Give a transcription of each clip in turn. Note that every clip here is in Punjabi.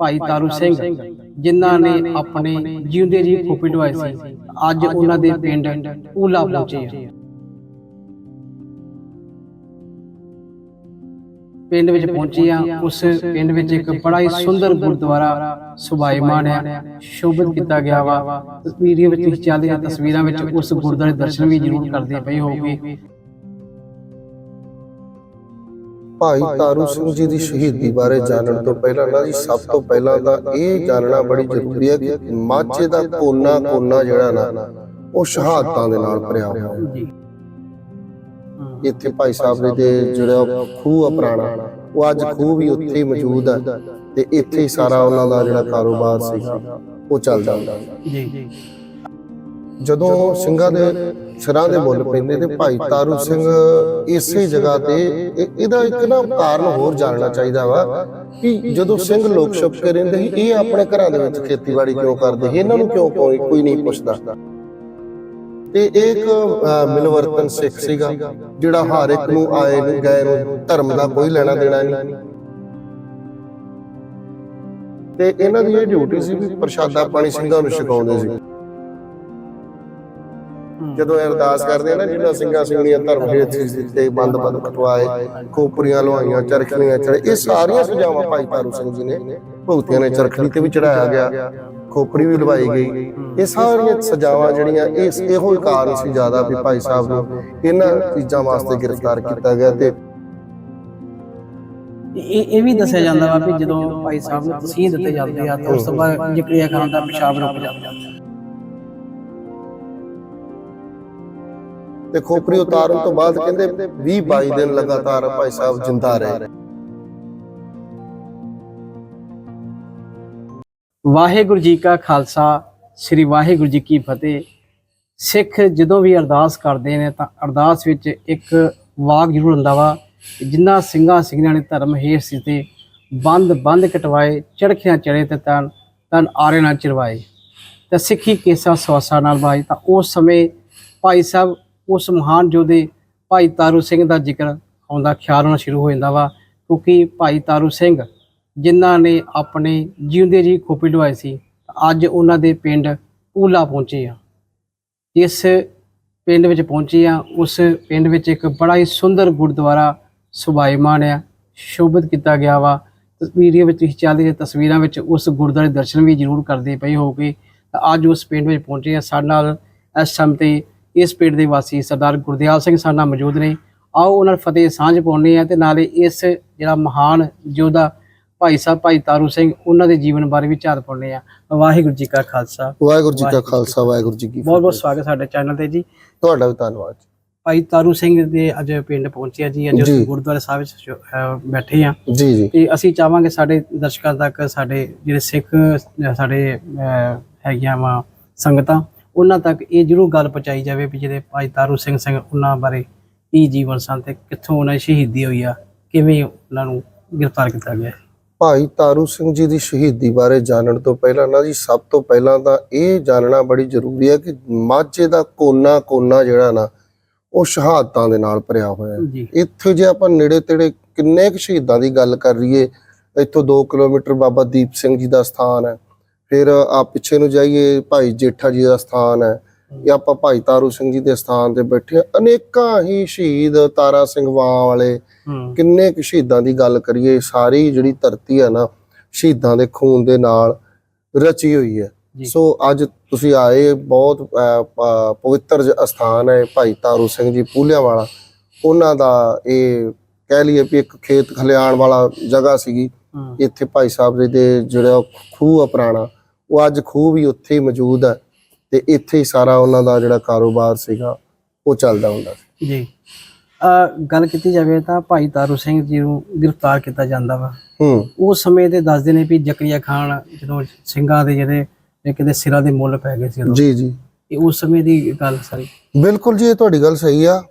ਭਾਈ ਤਾਰੂ ਸਿੰਘ, ਜਿਨ੍ਹਾਂ ਨੇ ਆਪਣੇ ਜਿਉਂਦੇ ਜੀ ਖੋਪੀ ਢਵਾਈ ਸੀ। ਅੱਜ ਉਹਨਾਂ ਦੇ ਪਿੰਡ ਊਲਾ ਪਹੁੰਚੇ ਆ। ਪਿੰਡ ਵਿੱਚ ਪਹੁੰਚੇ ਆ। ਉਸ ਪਿੰਡ ਵਿੱਚ ਇੱਕ ਬੜਾ ਹੀ ਸੁੰਦਰ ਗੁਰਦੁਆਰਾ ਸੁਭਾਈਮਾਨ ਹੈ ਸ਼ੋਭਿਤ ਕੀਤਾ ਗਿਆ ਵਾ। ਵੀਡੀਓ ਵਿੱਚ ਤੁਸੀਂ ਤਸਵੀਰਾਂ ਵਿੱਚ ਉਸ ਗੁਰਦੁਆਰੇ ਦੇ ਦਰਸ਼ਨ ਵੀ ਜ਼ਰੂਰ ਕਰਦੇ ਪਏ ਹੋਗੇ ਭਾਈ ਤਾਰੂ ਸਿੰਘ ਜੀ ਦੀ ਸ਼ਹੀਦੀ ਬਾਰੇ ਜਾਣਨ ਤੋਂ ਪਹਿਲਾਂ ਨਾ ਜੀ ਸਭ ਤੋਂ ਪਹਿਲਾਂ ਤਾਂ ਇਹ ਜਾਣਨਾ ਬੜੀ ਜ਼ਰੂਰੀ ਹੈ ਕਿ ਮਾਝੇ ਦਾ ਕੋਨਾ ਕੋਨਾ ਜਿਹੜਾ ਨਾ ਉਹ ਸ਼ਹਾਦਤਾਂ ਦੇ ਨਾਲ ਭਰਿਆ ਹੋਇਆ ਹੈ। ਜੀ। ਇੱਥੇ ਭਾਈ ਸਾਹਿਬ ਜੀ ਦੇ ਜਿਹੜਾ ਖੂਹ ਆ ਪੁਰਾਣਾ ਉਹ ਅੱਜ ਖੂਹ ਵੀ ਉੱਥੇ ਹੀ ਮੌਜੂਦ ਹੈ ਤੇ ਇੱਥੇ ਹੀ ਸਾਰਾ ਉਹਨਾਂ ਦਾ ਜਿਹੜਾ ਕਾਰੋਬਾਰ ਸੀਗਾ ਉਹ ਚੱਲਦਾ ਹੁੰਦਾ ਜੀ ਜੀ। ਜਦੋਂ ਸਿੰਘਾਂ ਦੇ ਸਿਰਾਂ ਦੇ ਮੁੱਲ ਪੈਂਦੇ ਤੇ ਭਾਈ ਤਾਰੂ ਸਿੰਘ ਇਸੇ ਜਗ੍ਹਾ ਤੇ ਇਹਦਾ ਇੱਕ ਨਾ ਕਾਰਨ ਹੋਰ ਜਾਣਨਾ ਚਾਹੀਦਾ ਵਾ ਕਿ ਜਦੋਂ ਸਿੰਘ ਲੋਕ ਛੁਪ ਕੇ ਰਹਿੰਦੇ ਸੀ, ਇਹ ਆਪਣੇ ਘਰਾਂ ਦੇ ਵਿੱਚ ਖੇਤੀਬਾੜੀ ਕਿਉਂ ਕਰਦੇ ਸੀ? ਇਹਨਾਂ ਨੂੰ ਕਿਉਂ ਕੋਈ ਕੋਈ ਨਹੀਂ ਪੁੱਛਦਾ। ਤੇ ਇਹ ਇੱਕ ਮਿਲਵਰਤਨ ਸਿੱਖ ਸੀਗਾ, ਜਿਹੜਾ ਹਰ ਇੱਕ ਨੂੰ ਆਏ ਨੂੰ ਗਏ ਨੂੰ ਧਰਮ ਦਾ ਕੋਈ ਲੈਣਾ ਦੇਣਾ ਨਹੀਂ। ਤੇ ਇਹਨਾਂ ਦੀ ਇਹ ਡਿਊਟੀ ਸੀ ਵੀ ਪ੍ਰਸ਼ਾਦਾ ਪਾਣੀ ਸਿੰਘਾਂ ਨੂੰ ਛਕਾਉਂਦੇ ਸੀ। ਜਦੋਂ ਇਹ ਅਰਦਾਸ ਕਰਦੇ ਆ ਨਾ ਜਿਹਨਾਂ ਸਿੰਘਾਂ ਸਿੰਘਣੀਆਂ ਧਰਮ ਹੇਠ ਦਿੱਤੇ ਬੰਦ ਬੰਦ ਕਟਵਾਏ ਖੋਪਰੀਆਂ ਲਵਾਈਆਂ ਚਰਖੀਆਂ ਚੜੇ ਇਹ ਸਾਰੀਆਂ ਸੁਝਾਵਾਂ ਭਾਈ ਤਾਰੂ ਸਿੰਘ ਜੀ ਨੇ ਭਗਤੀਆਂ ਨੇ ਚਰਖੜੀ ਤੇ ਵੀ ਚੜਾਇਆ ਗਿਆ ਖੋਪਰੀ ਵੀ ਲਵਾਈ ਗਈ। ਇਹ ਸਾਰੀਆਂ ਸਜ਼ਾਵਾਂ ਜਿਹੜੀਆਂ ਇਸ ਇਹੋ ਹੀ ਕਾਰਨ ਸੀ ਜ਼ਿਆਦਾ ਵੀ ਭਾਈ ਸਾਹਿਬ ਨੂੰ ਇਹਨਾਂ ਚੀਜ਼ਾਂ ਵਾਸਤੇ ਗ੍ਰਿਫਤਾਰ ਕੀਤਾ ਗਿਆ ਤੇ ਇਹ ਇਹ ਵੀ ਦੱਸਿਆ ਜਾਂਦਾ ਵਾ ਵੀ ਜਦੋਂ ਭਾਈ ਸਾਹਿਬ ਨੂੰ ਤਸੀਹ ਦਿੱਤੇ ਜਾਂਦੇ ਆ ਤਾਂ ਉਸ ਤੋਂ ਬਾਅਦ ਜ਼ਿਕਰੀਆ ਖਾਨ ਦਾ ਪਿਸ਼ਾਬ ਰੁਕ ਜਾਂਦਾ। ਤੇ ਖੋਪਰੀ ਉਤਾਰਨ ਤੋਂ ਬਾਅਦ ਕਹਿੰਦੇ 20 22 ਦਿਨ ਲਗਾਤਾਰ ਭਾਈ ਸਾਹਿਬ ਜਿੰਦਾ ਰਹੇ। ਵਾਹਿਗੁਰੂ ਜੀ ਕਾ ਖਾਲਸਾ, ਸ੍ਰੀ ਵਾਹਿਗੁਰੂ ਜੀ ਕੀ ਫਤਿਹ। ਸਿੱਖ ਜਦੋਂ ਵੀ ਅਰਦਾਸ ਕਰਦੇ ਨੇ ਤਾਂ ਅਰਦਾਸ ਵਿੱਚ ਇੱਕ ਵਾਕ ਜ਼ਰੂਰ ਹੁੰਦਾ ਵਾ ਕਿ ਜਿਨ੍ਹਾਂ ਸਿੰਘਾਂ ਸਿੰਘਾਂ ਨੇ ਧਰਮ ਹੇਠ ਸੀ ਤੇ ਬੰਦ ਬੰਦ ਕਟਵਾਏ, ਚੜਖਿਆਂ ਚੜੇ ਤੇ ਤਨ ਤਨ ਆਰੇ ਨਾਲ ਚਰਵਾਏ। ਤੇ ਸਿੱਖੀ ਕੇਸਾ ਸਵਾਸਾ ਨਾਲ ਬਾਈ ਤਾਂ ਉਸ ਸਮੇਂ ਭਾਈ ਸਾਹਿਬ ਉਸ ਮਹਾਨ ਯੋਧੇ ਭਾਈ ਤਾਰੂ ਸਿੰਘ ਦਾ ਜ਼ਿਕਰ ਆਉਂਦਾ, ਖਿਆਲ ਹੋਣਾ ਸ਼ੁਰੂ ਹੋ ਜਾਂਦਾ ਵਾ, ਕਿਉਂਕਿ ਭਾਈ ਤਾਰੂ ਸਿੰਘ ਜਿਨ੍ਹਾਂ ਨੇ ਆਪਣੇ ਜਿਉਂਦੇ ਜੀ ਖੋਪੀ ਢਵਾਈ ਸੀ, ਅੱਜ ਉਹਨਾਂ ਦੇ ਪਿੰਡ ਊਲਾ ਪਹੁੰਚੇ ਆ। ਇਸ ਪਿੰਡ ਵਿੱਚ ਪਹੁੰਚੇ ਆ, ਉਸ ਪਿੰਡ ਵਿੱਚ ਇੱਕ ਬੜਾ ਹੀ ਸੁੰਦਰ ਗੁਰਦੁਆਰਾ ਸੁਭਾਈਮਾਨ ਆ, ਸ਼ੋਭਿਤ ਕੀਤਾ ਗਿਆ ਵਾ। ਵੀਡੀਓ ਵਿੱਚ ਤੁਸੀਂ ਚੱਲਦੀਆਂ ਤਸਵੀਰਾਂ ਵਿੱਚ ਉਸ ਗੁਰਦੁਆਰੇ ਦਰਸ਼ਨ ਵੀ ਜ਼ਰੂਰ ਕਰਦੇ ਪਏ ਹੋਗੇ ਤਾਂ ਅੱਜ ਉਸ ਪਿੰਡ ਵਿੱਚ ਪਹੁੰਚੇ ਆ, ਸਾਡੇ ਨਾਲ ਇਸ ਸਮੇਂ ਤੇ ਇਸ ਪਿੰਡ ਦੇ ਵਾਸੀ ਸਰਦਾਰ ਗੁਰਦਿਆਲ ਸਿੰਘ ਸਾਡੇ ਨਾਲ ਮੌਜੂਦ ਨੇ। ਆਓ ਉਹਨਾਂ ਨੂੰ ਫਤਿਹ ਸਾਂਝ ਪਾਉਣੇ ਆ ਤੇ ਨਾਲੇ ਇਸ ਜਿਹੜਾ ਮਹਾਨ ਯੋਧਾ ਭਾਈ ਸਾਹਿਬ ਭਾਈ ਤਾਰੂ ਸਿੰਘ ਉਹਨਾਂ ਦੇ ਜੀਵਨ ਬਾਰੇ ਵੀ ਝਾਤ ਪਾਉਣੇ ਆ ਵਾਹਿਗੁਰੂ ਜੀ ਕਾ ਖਾਲਸਾ। ਵਾਹਿਗੁਰੂ ਜੀ ਕਾ ਖਾਲਸਾ ਵਾਹਿਗੁਰੂ ਜੀ ਕੀ ਬਹੁਤ ਬਹੁਤ ਸਵਾਗਤ ਸਾਡੇ ਚੈਨਲ ਤੇ ਜੀ। ਤੁਹਾਡਾ ਵੀ ਧੰਨਵਾਦ ਭਾਈ ਤਾਰੂ ਸਿੰਘ ਦੇ ਅੱਜ ਪਿੰਡ ਪਹੁੰਚੇ ਆ ਜੀ। ਅੱਜ ਗੁਰਦੁਆਰੇ ਸਾਹਿਬ ਵਿੱਚ ਬੈਠੇ ਆ ਜੀ ਜੀ। ਤੇ ਅਸੀਂ ਚਾਹਾਂਗੇ ਸਾਡੇ ਦਰਸ਼ਕਾਂ ਤੱਕ ਸਾਡੇ ਜਿਹੜੇ ਸਿੱਖ ਸਾਡੇ ਹੈਗੀਆਂ ਵਾ ਸੰਗਤਾਂ ਉਹਨਾਂ ਤੱਕ ਇਹ ਜਰੂਰ ਗੱਲ ਪਹੁੰਚਾਈ ਜਾਵੇ ਵੀ ਜਿਹੜੇ ਭਾਈ ਤਾਰੂ ਸਿੰਘ ਸਿੰਘ ਉਹਨਾਂ ਬਾਰੇ ਕੀ ਜੀਵਨ ਸਨ ਤੇ ਕਿੱਥੋਂ ਉਹਨਾਂ ਦੀ ਸ਼ਹੀਦੀ ਹੋਈ ਆ ਕਿਵੇਂ ਉਹਨਾਂ ਨੂੰ ਗ੍ਰਿਫਤਾਰ ਕੀਤਾ ਗਿਆ। ਭਾਈ ਤਾਰੂ ਸਿੰਘ ਜੀ ਦੀ ਸ਼ਹੀਦੀ ਬਾਰੇ ਜਾਣਨ ਤੋਂ ਪਹਿਲਾਂ ਨਾ ਜੀ ਸਭ ਤੋਂ ਪਹਿਲਾਂ ਤਾਂ ਇਹ ਜਾਣਨਾ ਬੜੀ ਜ਼ਰੂਰੀ ਹੈ ਕਿ ਮਾਝੇ ਦਾ ਕੋਨਾ ਕੋਨਾ ਜਿਹੜਾ ਨਾ ਉਹ ਸ਼ਹਾਦਤਾਂ ਦੇ ਨਾਲ ਭਰਿਆ ਹੋਇਆ ਹੈ। ਇੱਥੇ ਜੇ ਆਪਾਂ ਨੇੜੇ ਤੇੜੇ ਕਿੰਨੇ ਕੁ ਸ਼ਹੀਦਾਂ ਦੀ ਗੱਲ ਕਰ ਲਈਏ ਇੱਥੋਂ 2 ਕਿਲੋਮੀਟਰ ਬਾਬਾ ਦੀਪ ਸਿੰਘ ਜੀ ਦਾ ਸਥਾਨ ਹੈ ਫਿਰ ਆ ਪਿੱਛੇ ਨੂੰ ਜਾਈਏ ਭਾਈ ਜੇਠਾ ਜੀ ਦਾ ਸਥਾਨ ਹੈ ਜਾਂ ਆਪਾਂ ਭਾਈ ਤਾਰੂ ਸਿੰਘ ਜੀ ਦੇ ਸਥਾਨ ਤੇ ਬੈਠੇ ਹਾਂ। ਅਨੇਕਾਂ ਹੀ ਸ਼ਹੀਦ ਤਾਰਾ ਸਿੰਘ ਵਾਂ ਵਾਲੇ ਹੂੰ। ਕਿੰਨੇ ਕੁ ਸ਼ਹੀਦਾਂ ਦੀ ਗੱਲ ਕਰੀਏ ਸਾਰੀ ਜਿਹੜੀ ਧਰਤੀ ਹੈ ਨਾ ਸ਼ਹੀਦਾਂ ਦੇ ਖੂਨ ਦੇ ਨਾਲ ਰਚੀ ਹੋਈ ਹੈ। ਜੀ। ਸੋ ਅੱਜ ਤੁਸੀਂ ਆਏ ਬਹੁਤ ਅਹ, ਪ- ਪਵਿੱਤਰ ਜ- ਅਸਥਾਨ ਹੈ ਭਾਈ ਤਾਰੂ ਸਿੰਘ ਜੀ ਪੂਲਿਆਂ ਵਾਲਾ ਉਹਨਾਂ ਦਾ ਇਹ ਕਹਿ ਲਈਏ ਵੀ ਇੱਕ ਖੇਤ ਖਲਿਆਣ ਵਾਲਾ ਜਗ੍ਹਾ ਸੀਗੀ। ਹੂੰ। ਇੱਥੇ ਭਾਈ ਸਾਹਿਬ ਜੀ ਦੇ ਜਿਹੜਾ ਖੂਹ ਆ ਪੁਰਾਣਾ ਉਹ ਅੱਜ ਖੂਹ ਵੀ ਉੱਥੇ ਹੀ ਮੌਜੂਦ ਹੈ ਤੇ ਇੱਥੇ ਹੀ ਸਾਰਾ ਉਹਨਾਂ ਦਾ ਜਿਹੜਾ ਕਾਰੋਬਾਰ ਸੀਗਾ ਉਹ ਚੱਲਦਾ ਹੁੰਦਾ ਸੀ। ਜੀ। ਅ ਗੱਲ ਕੀਤੀ ਜਾਵੇ ਤਾਂ ਭਾਈ ਤਾਰੂ ਸਿੰਘ ਜੀ ਨੂੰ ਗ੍ਰਿਫਤਾਰ ਕੀਤਾ ਜਾਂਦਾ ਵਾ। ਹੂੰ। ਉਸ ਸਮੇਂ ਦੇ ਦੱਸਦੇ ਨੇ ਵੀ ਜ਼ਕਰੀਆ ਖਾਨ ਜਦੋਂ ਸਿੰਘਾਂ ਦੇ ਜਿਹੜੇ ਕਿਤੇ ਸਿਰਾਂ ਦੇ ਮੁੱਲ ਪੈ ਗਏ ਸੀ। ਜੀ ਜੀ। ਇਹ ਉਸ ਸਮੇਂ ਦੀ ਗੱਲ ਸਾਰੀ। ਬਿਲਕੁਲ ਜੀ ਇਹ ਤੁਹਾਡੀ ਗੱਲ ਸਹੀ ਆ।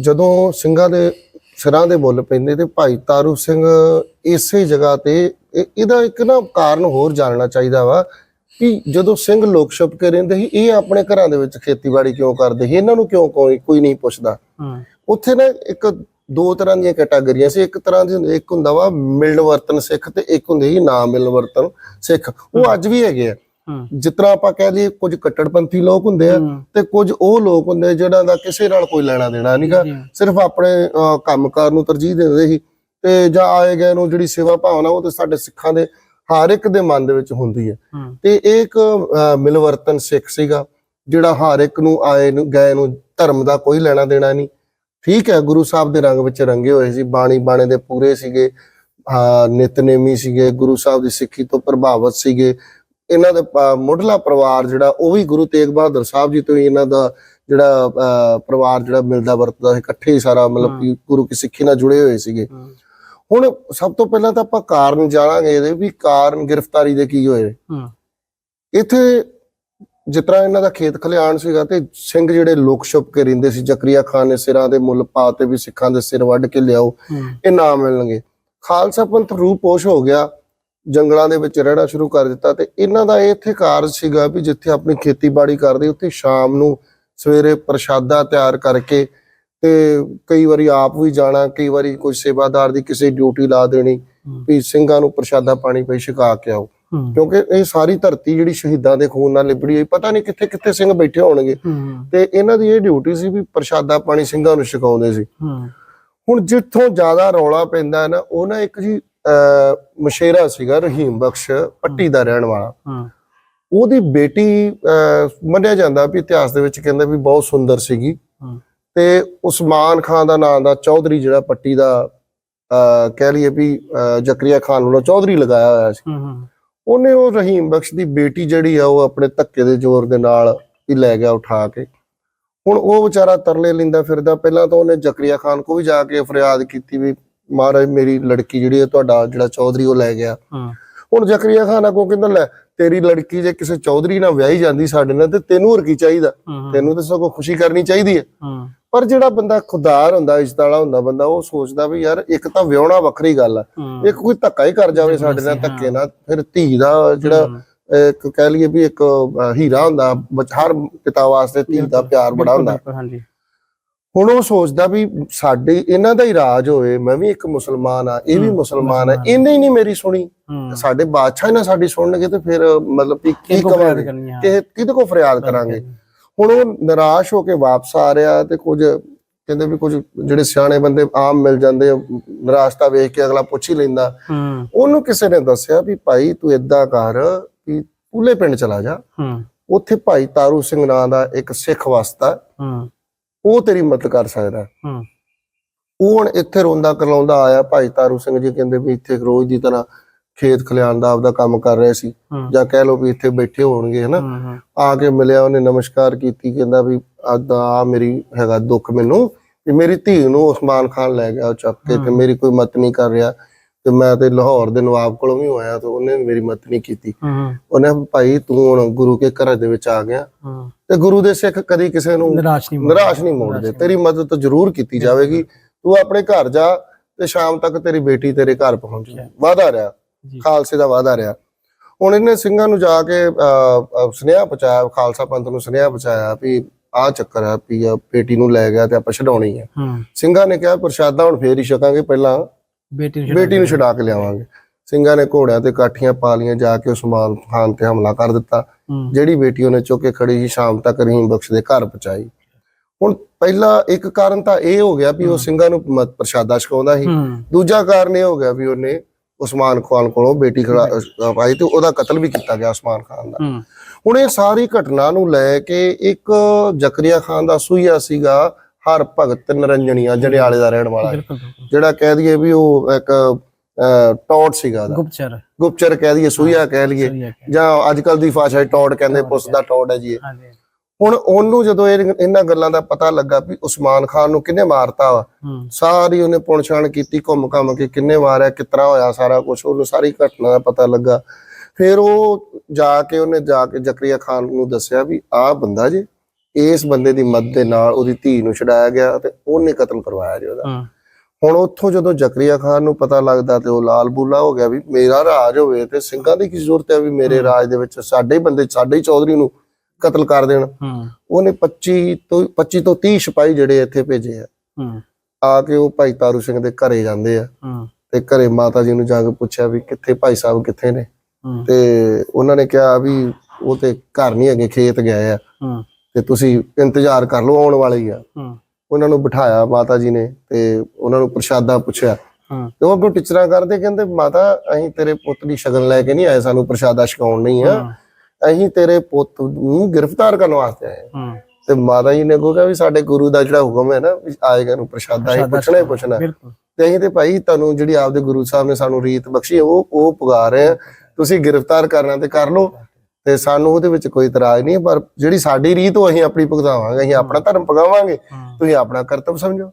ਜਦੋਂ ਸਿੰਘਾਂ ਦੇ ਸਿਰਾਂ ਦੇ ਮੁੱਲ ਪੈਂਦੇ ਤੇ ਭਾਈ ਤਾਰੂ ਸਿੰਘ ਇਸੇ ਜਗ੍ਹਾ ਤੇ ਇਹ- ਇਹਦਾ ਇੱਕ ਨਾ ਕਾਰਨ ਹੋਰ ਜਾਣਨਾ ਚਾਹੀਦਾ ਵਾ ਕਿ ਜਦੋਂ ਸਿੰਘ ਲੋਕ ਛੁਪ ਕੇ ਰਹਿੰਦੇ ਸੀ ਇਹ ਆਪਣੇ ਘਰਾਂ ਦੇ ਵਿੱਚ ਖੇਤੀਬਾੜੀ ਕਿਉਂ ਕਰਦੇ ਸੀ? ਇਹਨਾਂ ਨੂੰ ਕਿਉਂ ਕੋਈ ਕੋਈ ਨਹੀਂ ਪੁੱਛਦਾ? ਉੱਥੇ ਨਾ ਇੱਕ ਦੋ ਤਰ੍ਹਾਂ ਦੀਆਂ ਕੈਟਾਗਰੀਆਂ ਸੀ। ਇੱਕ ਤਰ੍ਹਾਂ ਦੀ ਇੱਕ ਹੁੰਦਾ ਵਾ ਮਿਲਣ ਵਰਤਨ ਸਿੱਖ ਤੇ ਇੱਕ ਹੁੰਦੇ ਸੀ ਨਾ ਮਿਲਣ ਵਰਤਨ ਸਿੱਖ। ਉਹ ਅੱਜ ਵੀ ਹੈਗੇ ਆ। ਤਰ੍ਹਾਂ ਆਪਾਂ ਕਹਿ ਲਈਏ ਕੁਝ ਕੱਟੜਪੰਥੀ ਲੋਕ ਹੁੰਦੇ ਆ ਤੇ ਕੁਝ ਉਹ ਲੋਕ ਹੁੰਦੇ ਜਿਹਨਾਂ ਦਾ ਕਿਸੇ ਨਾਲ ਕੋਈ ਲੈਣਾ ਦੇਣਾ ਨਹੀਂਗਾ ਸਿਰਫ ਆਪਣੇ ਕੰਮਕਾਰ ਨੂੰ ਤਰਜੀਹ ਦਿੰਦੇ ਸੀ ਤੇ ਜਾਂ ਆਏ ਗਏ ਨੂੰ ਜਿਹੜੀ ਸੇਵਾ ਭਾਵਨਾ ਉਹ ਤੇ ਸਾਡੇ ਸਿੱਖਾਂ ਦੇ ਹਰ ਇੱਕ ਦੇ ਮਨ ਦੇ ਵਿੱਚ ਹੁੰਦੀ ਹੈ। ਤੇ ਇਹ ਇੱਕ ਮਿਲਵਰਤਨ ਸਿੱਖ ਸੀਗਾ ਜਿਹੜਾ ਹਰ ਇੱਕ ਨੂੰ ਆਏ ਨੂੰ ਗਏ ਨੂੰ ਧਰਮ ਦਾ ਕੋਈ ਲੈਣਾ ਦੇਣਾ ਨਹੀਂ। ਠੀਕ ਹੈ ਗੁਰੂ ਸਾਹਿਬ ਦੇ ਰੰਗ ਵਿੱਚ ਰੰਗੇ ਹੋਏ ਸੀ ਬਾਣੀ ਬਾਣੇ ਦੇ ਪੂਰੇ ਸੀਗੇ ਨਿਤਨੇਮੀ ਸੀਗੇ ਗੁਰੂ ਸਾਹਿਬ ਦੀ ਸਿੱਖੀ ਤੋਂ ਪ੍ਰਭਾਵਿਤ ਸੀਗੇ। ਇਹਨਾਂ ਦਾ ਮੁੱਢਲਾ ਪਰਿਵਾਰ ਜਿਹੜਾ ਉਹ ਵੀ ਗੁਰੂ ਤੇਗ ਬਹਾਦਰ ਸਾਹਿਬ ਜੀ ਤੋਂ ਹੀ ਇਹਨਾਂ ਦਾ ਜਿਹੜਾ ਪਰਿਵਾਰ ਜਿਹੜਾ ਮਿਲਦਾ ਵਰਤਦਾ ਇਕੱਠੇ ਹੀ ਸਾਰਾ ਮਤਲਬ ਗੁਰੂ ਕੀ ਸਿੱਖੀ ਨਾਲ ਜੁੜੇ ਹੋਏ ਸੀਗੇ। ਹੁਣ ਸਭ ਤੋਂ ਪਹਿਲਾਂ ਤਾਂ ਆਪਾਂ ਕਾਰਨ ਜਾਣਾਂਗੇ ਇਹਦੇ ਵੀ ਕਾਰਨ ਗ੍ਰਿਫਤਾਰੀ ਦੇ ਕੀ ਹੋਏ ਇੱਥੇ ਜਿਸ ਤਰ੍ਹਾਂ ਇਹਨਾਂ ਦਾ ਖੇਤ ਖਲਿਆਣ ਸੀਗਾ ਤੇ ਸਿੰਘ ਜਿਹੜੇ ਲੁਕ ਛੁਪ ਕੇ ਰਹਿੰਦੇ ਸੀ ਜ਼ਕਰੀਆ ਖਾਨ ਨੇ ਸਿਰਾਂ ਦੇ ਮੁੱਲ ਪਾ ਤੇ ਵੀ ਸਿੱਖਾਂ ਦੇ ਸਿਰ ਵੱਢ ਕੇ ਲਿਆਓ ਇਹ ਨਾ ਮਿਲਣਗੇ। ਖਾਲਸਾ ਪੰਥ ਰੂਪੋਸ਼ ਹੋ ਗਿਆ ਜੰਗਲਾਂ ਦੇ ਵਿੱਚ ਰਹਿਣਾ ਸ਼ੁਰੂ ਕਰ ਦਿੱਤਾ ਤੇ ਇਹਨਾਂ ਦਾ ਇਹ ਇੱਥੇ ਕਾਰਜ ਸੀਗਾ ਵੀ ਜਿੱਥੇ ਆਪਣੀ ਖੇਤੀਬਾੜੀ ਕਰਦੇ ਉੱਥੇ ਸ਼ਾਮ ਨੂੰ ਸਵੇਰੇ ਪ੍ਰਸ਼ਾਦਾ ਤਿਆਰ ਕਰਕੇ ਤੇ ਕਈ ਵਾਰੀ ਆਪ ਵੀ ਜਾਣਾ ਕਈ ਵਾਰੀ ਕੋਈ ਸੇਵਾਦਾਰ ਦੀ ਕਿਸੇ ਡਿਊਟੀ ਲਾ ਦੇਣੀ ਵੀ ਸਿੰਘਾਂ ਨੂੰ ਪ੍ਰਸ਼ਾਦਾ ਪਾਣੀ ਪਈ ਛਕਾ ਕੇ ਆਓ। ਕਿਉਂਕਿ ਇਹ ਸਾਰੀ ਧਰਤੀ ਜਿਹੜੀ ਸ਼ਹੀਦਾਂ ਦੇ ਖੂਨ ਨਾਲ ਲਿਬੜੀ ਹੋਈ ਪਤਾ ਨਹੀਂ ਕਿੱਥੇ ਕਿੱਥੇ ਸਿੰਘ ਬੈਠੇ ਹੋਣਗੇ। ਤੇ ਇਹਨਾਂ ਦੀ ਇਹ ਡਿਊਟੀ ਸੀ ਵੀ ਪ੍ਰਸ਼ਾਦਾ ਪਾਣੀ ਸਿੰਘਾਂ ਨੂੰ ਛਕਾਉਂਦੇ ਸੀ। ਹੁਣ ਜਿੱਥੋਂ ਜ਼ਿਆਦਾ ਰੌਲਾ ਪੈਂਦਾ ਹੈ ਨਾ ਉਹ ਨਾ ਇੱਕ ਜੀ ਮਸ਼ੇਰਾ ਸੀਗਾ ਰਹੀਮ ਬਖਸ਼ ਪੱਟੀ ਦਾ ਰਹਿਣ ਵਾਲਾ। ਉਹਦੀ ਬੇਟੀ ਮੰਨਿਆ ਜਾਂਦਾ ਵੀ ਇਤਿਹਾਸ ਦੇ ਵਿੱਚ ਕਹਿੰਦੇ ਵੀ ਬਹੁਤ ਸੁੰਦਰ ਸੀਗੀ। ਤੇ ਉਸਮਾਨ ਖਾਨ ਦਾ ਨਾਮ ਦਾ ਚੌਧਰੀ ਜਿਹੜਾ ਪੱਟੀ ਦਾ ਕਹਿ ਲਈਏ ਵੀ ਜ਼ਕਰੀਆ ਖਾਨ ਵੱਲੋਂ ਚੌਧਰੀ ਲਗਾਇਆ ਹੋਇਆ ਸੀ। ਉਹਨੇ ਉਹ ਰਹੀਮ ਬਖਸ਼ ਦੀ ਬੇਟੀ ਜਿਹੜੀ ਆ ਉਹ ਆਪਣੇ ਧੱਕੇ ਦੇ ਜ਼ੋਰ ਦੇ ਨਾਲ ਹੀ ਲੈ ਗਿਆ ਉਠਾ ਕੇ। ਹੁਣ ਉਹ ਵਿਚਾਰਾ ਤਰਲੇ ਲਿੰਦਾ ਫਿਰਦਾ। ਪਹਿਲਾਂ ਤਾਂ ਉਹਨੇ ਜ਼ਕਰੀਆ ਖਾਨ ਕੋ ਵੀ ਜਾ ਕੇ ਫਰਿਆਦ ਕੀਤੀ ਵੀ ਮਹਾਰਾਜ ਮੇਰੀ ਲੜਕੀ ਜਿਹੜੀ ਹੈ ਤੁਹਾਡਾ ਜਿਹੜਾ ਚੌਧਰੀ ਉਹ ਲੈ ਗਿਆ। ਹੁਣ ਜ਼ਕਰੀਆ ਖਾਨ ਅੱਗੋਂ ਕਹਿੰਦਾ ਲੈ ਤੇਰੀ ਲੜਕੀ ਜੇ ਕਿਸੇ ਚੌਧਰੀ ਨਾਲ ਵਿਆਹੀ ਜਾਂਦੀ ਸਾਡੇ ਨਾਲ ਤੇ ਤੈਨੂੰ ਹੋਰ ਕੀ ਚਾਹੀਦਾ? ਤੈਨੂੰ ਤਾਂ ਸਗੋਂ ਖੁਸ਼ੀ ਕਰਨੀ ਚਾਹੀਦੀ ਹੂੰ। ਪਰ ਜਿਹੜਾ ਬੰਦਾ ਖੁਦਾਰ ਹੁੰਦਾ ਇੱਜ਼ਤ ਵਾਲਾ ਹੁੰਦਾ ਬੰਦਾ ਉਹ ਸੋਚਦਾ ਵੀ ਯਾਰ ਇੱਕ ਤਾਂ ਵਿਆਹਣਾ ਵੱਖਰੀ ਗੱਲ ਆ। ਇੱਕ ਕੋਈ ਧੱਕਾ ਹੀ ਕਰ ਜਾਵੇ ਸਾਡੇ ਨਾਲ ਧੱਕੇ ਨਾਲ। ਫਿਰ ਧੀ ਦਾ ਜਿਹੜਾ ਇੱਕ ਕਹਿ ਲਈਏ ਵੀ ਇੱਕ ਹੀਰਾ ਹੁੰਦਾ ਹਰ ਪਿਤਾ ਵਾਸਤੇ ਧੀ ਦਾ ਪਿਆਰ ਬੜਾ ਹੁੰਦਾ। ਹੁਣ ਉਹ ਸੋਚਦਾ ਵੀ ਸਾਡੇ ਇਹਨਾਂ ਦਾ ਹੀ ਰਾਜ ਹੋਵੇ ਮੈਂ ਵੀ ਇੱਕ ਮੁਸਲਮਾਨ ਆ ਇਹ ਵੀ ਮੁਸਲਮਾਨ ਮੁਸਲਮਾਨ। ਇਹਨੇ ਹੀ ਨਹੀਂ ਮੇਰੀ ਸੁਣੀ। ਸਾਡੇ ਬਾਦਸ਼ਾਹ ਹੀ ਨਾ ਸਾਡੀ ਸੁਣਨਗੇ ਤੇ ਫਿਰ ਮਤਲਬ ਕੀ ਫਰਿਆਦ ਕਵਾਂਗੇ? ਆ? ਕਿ ਕਿਹਦੇ ਕੋ ਫਰਿਆਦ ਕਰਾਂਗੇ? ਹੁਣ ਉਹ ਨਿਰਾਸ਼ ਹੋ ਕੇ ਵਾਪਸ ਆ ਰਿਹਾ ਤੇ ਕੁਝ ਕਹਿੰਦੇ ਵੀ ਕੁਝ ਜਿਹੜੇ ਸਿਆਣੇ ਬੰਦੇ ਆਮ ਮਿਲ ਜਾਂਦੇ ਨਿਰਾਸ਼ਤਾ ਵੇਖ ਕੇ ਅਗਲਾ ਪੁੱਛ ਹੀ ਲੈਂਦਾ। ਉਹਨੂੰ ਕਿਸੇ ਨੇ ਦੱਸਿਆ ਵੀ ਭਾਈ ਤੂੰ ਏਦਾਂ ਕਰ ਵੀ ਪੂਲੇ ਪਿੰਡ ਚਲਾ ਜਾ। ਉੱਥੇ ਭਾਈ ਤਾਰੂ ਸਿੰਘ ਨਾਂ ਦਾ ਇੱਕ ਸਿੱਖ ਵਸਦਾ ਉਹ ਤੇਰੀ ਮਦਦ ਕਰ ਸਕਦਾ। ਉਹ ਹੁਣ ਇੱਥੇ ਰੋਂਦਾ ਕਰਲਾਉਂਦਾ ਆਇਆ ਭਾਈ ਤਾਰੂ ਸਿੰਘ ਜੀ ਕਹਿੰਦੇ ਵੀ ਇੱਥੇ ਰੋਜ਼ ਦੀ ਤਰ੍ਹਾਂ ਖੇਤ ਖਲਿਆਣ ਦਾ ਆਪਦਾ ਕੰਮ ਕਰ ਰਹੇ ਸੀ। ਜਾਂ ਕਹਿ ਲਓ ਵੀ ਇੱਥੇ ਬੈਠੇ ਹੋਣਗੇ ਹਨਾ। ਆ ਕੇ ਮਿਲਿਆ ਉਹਨੇ ਨਮਸਕਾਰ ਕੀਤੀ ਕਹਿੰਦਾ ਵੀ ਅੱਜ ਆ ਮੇਰੀ ਹੈਗਾ ਦੁੱਖ ਮੈਨੂੰ ਵੀ ਮੇਰੀ ਧੀ ਨੂੰ ਉਸਮਾਨ ਖਾਨ ਲੈ ਗਿਆ ਚੱਕ ਕੇ ਤੇ। ਮੇਰੀ ਕੋਈ ਮਤ ਨਹੀਂ ਕਰ ਰਿਹਾ। ਤੇ ਮੈਂ ਤੇ ਲਾਹੌਰ ਦੇ ਨਵਾਬ ਕੋਲੋਂ ਵੀ ਹੋਇਆ ਤੇ ਉਹਨੇ ਮੇਰੀ ਮਤ ਨਹੀਂ ਕੀਤੀ। ਉਹਨੇ ਭਾਈ ਤੂੰ ਹੁਣ ਗੁਰੂ ਕੇ ਘਰ ਦੇ ਵਿੱਚ ਆ ਗਿਆ। ਤੇ ਗੁਰੂ ਦੇ ਸਿੱਖ ਕਦੀ ਕਿਸੇ ਨੂੰ ਨਿਰਾਸ਼ ਨਹੀਂ ਮੋੜਦੇ। ਤੇਰੀ ਮਦਦ ਤਾਂ ਜ਼ਰੂਰ ਕੀਤੀ ਜਾਵੇਗੀ। ਤੂੰ ਆਪਣੇ ਘਰ ਜਾ ਤੇ ਸ਼ਾਮ ਤੱਕ ਤੇਰੀ ਬੇਟੀ ਤੇਰੇ ਘਰ ਪਹੁੰਚ ਜਾਏ ਵਾਦਾ ਰਿਹਾ। ਖਾਲਸੇ ਦਾ ਵਾਦਾ ਰਿਹਾ। ਹੁਣ ਇਹਨੇ ਸਿੰਘਾਂ ਨੂੰ ਜਾ ਕੇ ਸੁਨੇਹਾ ਪਹੁੰਚਾਇਆ ਖਾਲਸਾ ਪੰਥ ਨੂੰ ਸੁਨੇਹਾ ਪਹੁੰਚਾਇਆ ਵੀ ਆ ਚੱਕਰ ਹੈ ਵੀ ਆ ਬੇਟੀ ਨੂੰ ਲੈ ਗਿਆ ਤੇ ਆਪਾਂ ਛਡਾਉਣੀ ਹੈ। ਸਿੰਘਾਂ ਨੇ ਕਿਹਾ ਪ੍ਰਸ਼ਾਦਾ ਹੁਣ ਫੇਰ ਹੀ ਛਕਾਂਗੇ ਪਹਿਲਾਂ। ਬੇਟੀ ਨੂੰ ਬੇਟੀ ਨੂੰ ਛਡਾ ਕੇ ਲਿਆਵਾਂਗੇ। ਸਿੰਘਾਂ ਨੇ ਘੋੜਿਆਂ ਤੇ ਕਾਠੀਆਂ ਪਾ ਲੀਆਂ ਜਾ ਕੇ ਉਸਮਾਨ ਖਾਨ ਤੇ ਹਮਲਾ ਕਰ ਦਿੱਤਾ। ਜਿਹੜੀ ਬੇਟੀ ਉਹਨੇ ਚੁੱਕ ਕੇ ਖੜੀ ਸੀ ਸ਼ਾਮ ਤੱਕ ਰਹੀਮ ਬਖਸ਼ ਦੇ ਘਰ ਪਹੁੰਚਾਈ। ਹੁਣ ਪਹਿਲਾ ਇੱਕ ਕਾਰਨ ਤਾਂ ਇਹ ਹੋ ਗਿਆ ਵੀ ਉਹ ਸਿੰਘਾਂ ਨੂੰ ਪ੍ਰਸ਼ਾਦਾ ਛਕਾਉਂਦਾ ਸੀ। ਦੂਜਾ ਕਾਰਨ ਇਹ ਹੋ ਗਿਆ ਵੀ ਉਹਨੇ ਉਸਮਾਨ ਖਾਨ ਕੋਲੋਂ ਬੇਟੀ ਖੜਾ ਅਹ ਪਾਈ ਤੇ ਉਹਦਾ ਕਤਲ ਵੀ ਕੀਤਾ ਗਿਆ ਉਸਮਾਨ ਖਾਨ ਦਾ। ਹੁਣ ਇਹ ਸਾਰੀ ਘਟਨਾ ਨੂੰ ਲੈ ਕੇ ਇੱਕ ਜ਼ਕਰੀਆ ਖਾਨ ਦਾ ਸੂਈਆ ਸੀਗਾ ਹਰ ਭਗਤ ਨਰੰਜਣੀਆ ਜੜਿਆਲੇ ਦਾ ਰਹਿਣ ਵਾਲਾ। ਜਿਹੜਾ ਕਹਿ ਦਈਏ ਵੀ ਉਹ ਇੱਕ ਟੌਟ ਸੀਗਾ ਗੁਪਚਰ। ਗੁਪਚਰ ਕਹਿ ਦਈਏ ਸੂਈਆ ਕਹਿ ਲਈਏ। ਜਾਂ ਅੱਜ ਕੱਲ ਦੀ ਭਾਸ਼ਾ ਟੌਟ ਕਹਿੰਦੇ ਪੁੱਸ ਦਾ ਟੌਟ ਹੈ ਜੀ ਹੁਣ ਉਹਨੂੰ ਜਦੋਂ ਇਹ ਇਹਨਾਂ ਗੱਲਾਂ ਦਾ ਪਤਾ ਲੱਗਾ ਵੀ ਉਸਮਾਨ ਖਾਨ ਨੂੰ ਕਿੰਨੇ ਮਾਰਤਾ ਵਾ ਸਾਰੀ ਉਹਨੇ ਪੁਣਛਾਣ ਕੀਤੀ ਘੁੰਮ ਘੰਮ ਕੇ ਕਿੰਨੇ ਮਾਰਿਆ ਕਿਤਨਾ ਹੋਇਆ ਸਾਰਾ ਕੁਝ ਉਹਨੂੰ ਸਾਰੀ ਘਟਨਾ ਦਾ ਪਤਾ ਲੱਗਾ। ਫਿਰ ਉਹ ਜਾ ਕੇ ਉਹਨੇ ਜਾ ਕੇ ਜ਼ਕਰੀਆ ਖਾਨ ਨੂੰ ਦੱਸਿਆ ਵੀ ਆਹ ਬੰਦਾ ਜੀ ਇਸ ਬੰਦੇ ਦੀ ਮਦਦ ਦੇ ਨਾਲ ਉਹਦੀ ਧੀ ਨੂੰ ਛਡਾਇਆ ਗਿਆ ਤੇ ਉਹਨੇ ਕਤਲ ਕਰਵਾਇਆ ਜੀ ਉਹਦਾ। ਹੁਣ ਉੱਥੋਂ ਜਦੋਂ ਜ਼ਕਰੀਆ ਖਾਨ ਨੂੰ ਪਤਾ ਲੱਗਦਾ ਤੇ ਉਹ ਲਾਲ ਬੂਲਾ ਹੋ ਗਿਆ ਵੀ ਮੇਰਾ ਰਾਜ ਹੋਵੇ ਤੇ ਸਿੰਘਾਂ ਦੀ ਕੀ ਜ਼ਰੂਰਤ ਹੈ ਵੀ ਮੇਰੇ ਰਾਜ ਦੇ ਵਿੱਚ ਸਾਡੇ ਹੀ ਬੰਦੇ ਸਾਡੇ ਹੀ ਚੌਧਰੀ ਨੂੰ ਕਤਲ ਕਰ ਦੇਣ। ਉਹਨੇ 25 ਤੋਂ 25 ਤੋਂ 30 ਸਿਪਾਹੀ ਜਿਹੜੇ ਇੱਥੇ ਭੇਜੇ ਆ। ਆ ਕੇ ਉਹ ਭਾਈ ਤਾਰੂ ਸਿੰਘ ਦੇ ਘਰੇ ਜਾਂਦੇ ਆ। ਤੇ ਘਰੇ ਮਾਤਾ ਜੀ ਨੂੰ ਜਾ ਕੇ ਪੁੱਛਿਆ ਵੀ ਕਿੱਥੇ ਭਾਈ ਸਾਹਿਬ ਕਿੱਥੇ ਨੇ? ਤੇ ਉਹਨਾਂ ਨੇ ਕਿਹਾ ਵੀ ਉਹ ਤੇ ਘਰ ਨਹੀਂ ਹੈਗੇ ਖੇਤ ਗਏ ਆ। ਤੇ ਤੁਸੀਂ ਇੰਤਜ਼ਾਰ ਕਰ ਲਓ ਆਉਣ ਵਾਲੇ ਹੀ ਆ। ਉਹਨਾਂ ਨੂੰ ਬਿਠਾਇਆ ਮਾਤਾ ਜੀ ਨੇ ਤੇ ਉਹਨਾਂ ਨੂੰ ਪ੍ਰਸ਼ਾਦਾ ਪੁੱਛਿਆ। ਤੇ ਉਹ ਅੱਗੋਂ ਟਿਚਰਾਂ ਕਰਦੇ ਕਹਿੰਦੇ ਮਾਤਾ ਅਸੀਂ ਤੇਰੇ ਪੁੱਤ ਦੀ ਸ਼ਗਨ ਲੈ ਕੇ ਨਹੀਂ ਆਏ ਸਾਨੂੰ ਪ੍ਰਸ਼ਾਦਾ ਛਕਾਉਣ ਨਹੀਂ ਆ। ਅਸੀਂ ਤੇਰੇ ਪੁੱਤ ਨੂੰ ਗ੍ਰਿਫਤਾਰ ਕਰਨ ਵਾਸਤੇ ਆਏ ਹਾਂ। ਤੇ ਮਾਤਾ ਜੀ ਨੇ ਕਿਹਾ ਵੀ ਸਾਡੇ ਗੁਰੂ ਦਾ ਜਿਹੜਾ ਹੁਕਮ ਹੈ ਨਾ ਆਏਗਾ ਨੂੰ ਪ੍ਰਸ਼ਾਦਾ ਹੀ ਪੁੱਛਣਾ ਹੀ ਪੁੱਛਣਾ। ਤੇ ਅਸੀਂ ਤੇ ਭਾਈ ਤੁਹਾਨੂੰ ਜਿਹੜੀ ਆਪਦੇ ਗੁਰੂ ਸਾਹਿਬ ਨੇ ਸਾਨੂੰ ਰੀਤ ਬਖਸ਼ੀ ਉਹ ਉਹ ਪੁਗਾ ਰਹੇ ਆ ਤੁਸੀਂ ਗ੍ਰਿਫਤਾਰ ਕਰਨਾ ਤੇ ਕਰ ਲਓ। ਤੇ ਸਾਨੂੰ ਉਹਦੇ ਵਿੱਚ ਕੋਈ ਇਤਰਾਜ਼ ਨਹੀਂ ਪਰ ਜਿਹੜੀ ਸਾਡੀ ਰੀਤ ਉਹ ਅਸੀਂ ਆਪਣੀ ਭੁਗਤਾਵਾਂਗੇ ਅਸੀਂ ਆਪਣਾ ਧਰਮ ਪਗਾਵਾਂਗੇ ਤੁਸੀਂ ਆਪਣਾ ਕਰਤੱਵ ਸਮਝੋ।